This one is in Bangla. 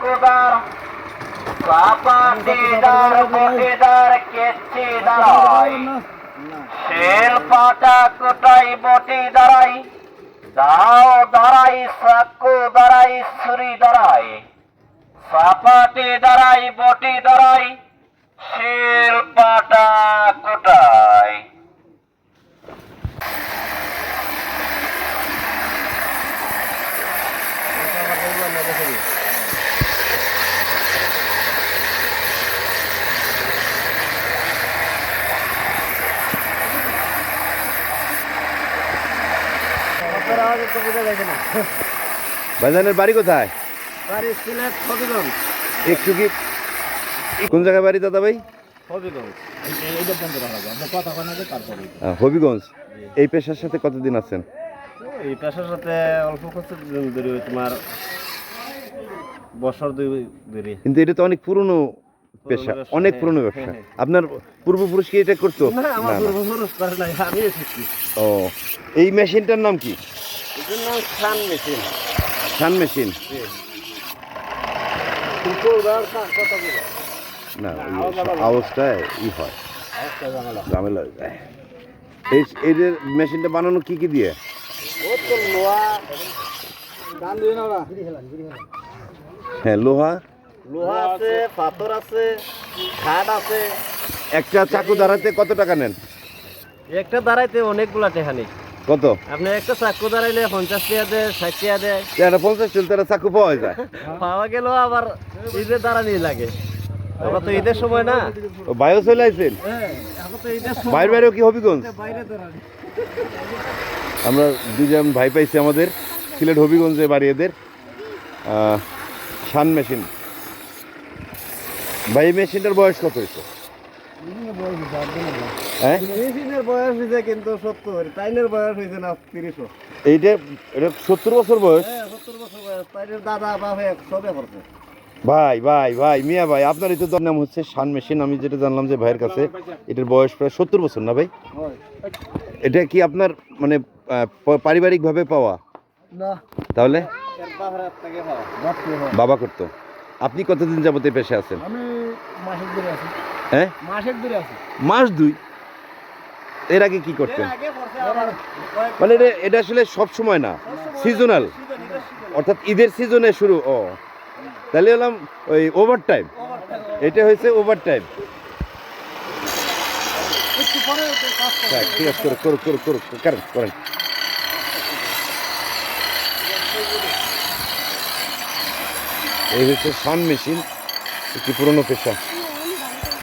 চাকুদার চাপাটিদার বটিদার কেচি দাঁড়াই শিল পাটা কোটাই বটি দাঁড়াই দাও দাঁড়াই চাকু দাঁড়াই ছুরি দাঁড়াই চাপাটি দাঁড়াই বটি দাঁড়াই শিল পাটা কোটাই ভাইজানের বাড়ি কোথায়? বাড়ি সিলেট হবিগঞ্জ একটু কি কোন জায়গায় বাড়ি দাদা ভাই? হবিগঞ্জ। এই পেশার সাথে কতদিন আছেন? এই পেশার সাথে অল্প কিছু দিন ধরে তোমার বছর দুই ধরে। কিন্তু এটা তো অনেক পুরনো পেশা অনেক পুরনো ব্যবসা হ্যাঁ, হ্যাঁ। আপনার পূর্বপুরুষ কি এটা করতো? না আমার। পূর্বপুরুষ করে নাই আমি ও এই মেশিনটার নাম কি? এটার নাম খান মেশিন। মেশিন? না ই হয়। ঝামেলা। হয়ে যায়। এই মেশিনটা বানানো কি কি দিয়ে? হ্যাঁ লোহা। লোহা আছে পাথর আছে খাট আছে। একটা চাকু দাঁড়াতে কত টাকা নেন? একটা দাঁড়াইতে অনেকগুলা টেহানি। কত? আপনি একটা চাকু দাঁড়াইলে পঞ্চাশ টাকা দেয় ষাট টাকা দেয়। একটা পঞ্চাশ চলতে একটা চাকু পাওয়া যায়। পাওয়া গেলেও আবার ঈদের দাঁড়ানি লাগে। আবার তো ঈদের সময় না। বায়ো চলে আইছেন? বাইরে বাইরেও কি হবিগঞ্জ? আমরা দুজন ভাই পাইছি আমাদের সিলেট হবিগঞ্জে বাড়ি এদের। Sun machine. ভাই মেশিনটার বয়স কত হয়েছে ভাই ভাই ভাই মিয়া ভাই আপনার এই তো নাম হচ্ছে শান মেশিন। আমি যেটা জানলাম যে ভাইয়ের কাছে এটার বয়স প্রায় সত্তর বছর না ভাই? এটা কি আপনার মানে পারিবারিকভাবে পাওয়া? না। তাহলে? বাবা করতো। আপনি কতদিন যাবত এই পেশে আছেন? আমি মাসের ধরে আছি। হ্যাঁ? মাস দুই? এর আগে কি করতেন? মানে এটা এটা আসলে সব সময় না সিজনাল অর্থাৎ ঈদের সিজনে শুরু ও। তাহলে হলাম ওই ওভার টাইম এটা হয়েছে ওভার টাইম ঠিক আছে করো করো করো করো করেন করেন এই হচ্ছে সান মেশিন একটি পুরনো পেশা।